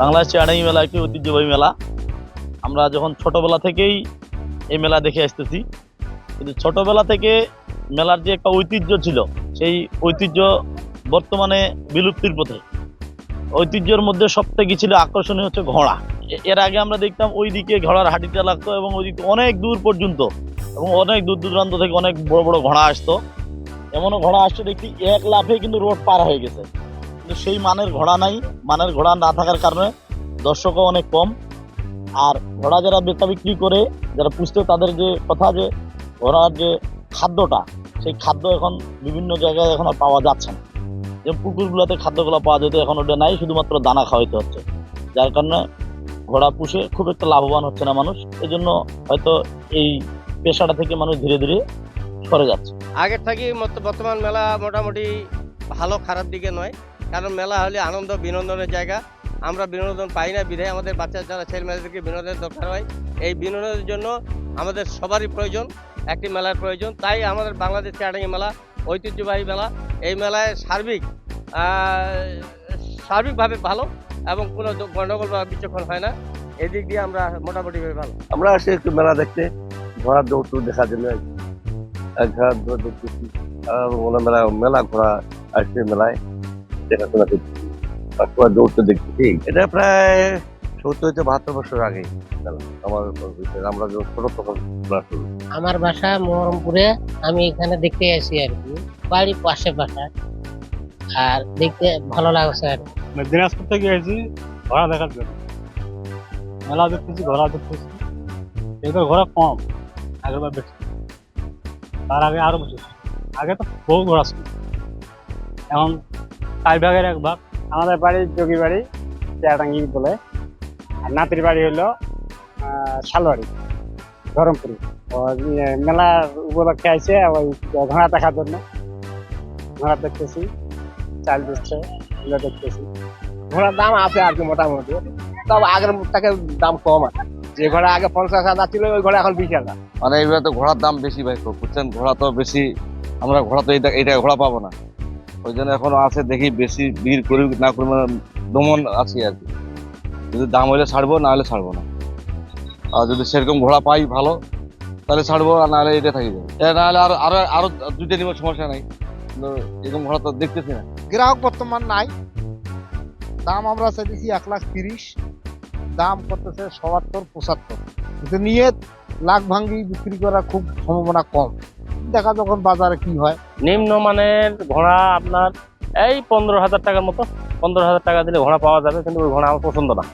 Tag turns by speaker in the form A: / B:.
A: বাংলাদেশে এই মেলা একটি ঐতিহ্যবাহী মেলা। আমরা যখন ছোটবেলা থেকেই এই মেলা দেখে আসতেছি, কিন্তু ছোটবেলা থেকে মেলার যে একটা ঐতিহ্য ছিল, সেই ঐতিহ্য বর্তমানে বিলুপ্তির পথে। ঐতিহ্যের মধ্যে সবথেকে ছিল আকর্ষণীয় হচ্ছে ঘোড়া। এর আগে আমরা দেখতাম ওই দিকে ঘোড়ার হাঁটিটা লাগতো এবং ওই দিকে অনেক দূর পর্যন্ত এবং অনেক দূর দূরান্ত থেকে অনেক বড় বড় ঘোড়া আসতো। এমনও ঘোড়া আসছে, দেখছি এক লাফে কিন্তু রোড পার হয়ে গেছে। কিন্তু সেই মানের ঘোড়া নাই, মানের ঘোড়া না থাকার কারণে দর্শকও অনেক কম। আর ঘোড়া যারা বেচা বিক্রি করে, যারা পুষতে তাদের যে কথা যে ঘোড়ার যে খাদ্যটা, সেই খাদ্য এখন বিভিন্ন জায়গায় এখন আর পাওয়া যাচ্ছে না। যে পুকুরগুলোতে খাদ্যগুলো পাওয়া যেত, এখন ওটা নাই, শুধুমাত্র দানা খাওয়াইতে হচ্ছে। যার কারণে ঘোড়া পুষে খুব একটা লাভবান হচ্ছে না মানুষ। এজন্য হয়তো এই পেশাটা থেকে মানুষ ধীরে ধীরে সরে যাচ্ছে।
B: আগের থেকে মত- বর্তমান মেলা মোটামুটি ভালো খারাপ দিকে নয়। কারণ মেলা হলে আনন্দ বিনোদনের জায়গা। আমরা বিনোদন পাই না বিধায় আমাদের বাচ্চা যারা ছেলে মেয়েদেরকে বিনোদনের দরকার হয় এই বিনোদনের জন্য আমাদের সবারই প্রয়োজন একটি মেলার প্রয়োজন। তাই আমাদের বাংলাদেশ চাটাঙ্গি মেলা ঐতিহ্যবাহী মেলা। এই মেলায় সার্বিক সার্বিকভাবে ভালো এবং কোনো গণ্ডগোল বা বিচক্ষণ হয় না। এদিক দিয়ে আমরা মোটামুটি ভালো।
C: আমরা আসি একটু মেলা দেখতে ঘোড়ার দৌড় দেখার জন্য। ঘোড়ার দৌড় দেখতেছি মেলা মেলা ঘোড়া আসছে মেলায় দেখাশোনা করতেছি। আর ঘোড়ার দৌড় তো দেখতেছি এটা প্রায় সত্তর থেকে বাহাত্তর বছর আগে আমার আমরা যখন ছোট তখন
D: আমার বাসা মোহরমপুরে। আমি এখানে দেখতে আসি আর কি। বাড়ির পাশে বাসা। আর দেখতে ভালো লাগছে আর কি।
E: দিনাজপুর থেকে এসেছি ঘোড়া দেখার জন্য। মেলা দেখতেছি ঘোড়া দেখতেছি। এবার ঘোড়া কম আগেরবার বেশি তার আগে আরও বেশি ছিল। আগে তো বহু ঘোড়া ছিল। এখন চার ভাগের এক ভাগ।
F: আমাদের বাড়ি যোগী বাড়ি চেয়াটাঙ্গি বলে। আর নাতির বাড়ি হলো শালবাড়ি ধরমপুরি। ইয়ে, মেলার উপলক্ষে আইছে ওই ঘোড়া দেখার জন্য। ঘোড়া দেখতেছি চাল দিচ্ছে এগুলো দেখতেছি। ঘোড়ার দাম আছে আর কি মোটামুটি। তবে আগের থেকে দাম কম আছে। যে ঘোড়া আগে পঞ্চাশ হাজার ছিল ওই ঘোড়া এখন বিশ হাজার।
G: মানে এইবার তো ঘোড়ার দাম বেশি ভাই খুব বুঝছেন? ঘোড়া তো বেশি আমরা ঘোড়া তো এইটা এইটা ঘোড়া পাবো না। ওই জন্য এখনও আছে দেখি বেশি ভিড় করি না করি মানে দমন আছি আর কি। যদি দাম হলে ছাড়বো না হলে ছাড়বো না। আর যদি সেরকম ঘোড়া পাই ভালো তাহলে ছাড়বো আর নাহলে এটা থাকি যাবে। এটা নাহলে আরও আরও আরও দুইটা নিব সমস্যা নাই। কিন্তু এরকম ঘোড়া তো দেখতেছি না।
H: গ্রাহক বর্তমান নাই। দাম আমরা চাইতেছি এক লাখ তিরিশ। দাম করতেছে সবাত্তর পঁচাত্তর। কিন্তু নিয়ে লাখ ভাঙ্গি বিক্রি করা খুব সম্ভাবনা কম। দেখা যখন বাজারে কি হয়।
E: নিম্নমানের ঘোড়া আপনার এই পনেরো হাজার টাকার মতো, পনেরো হাজার টাকা দিলে ঘোড়া পাওয়া যাবে, কিন্তু ওই ঘোড়া আমার পছন্দ না।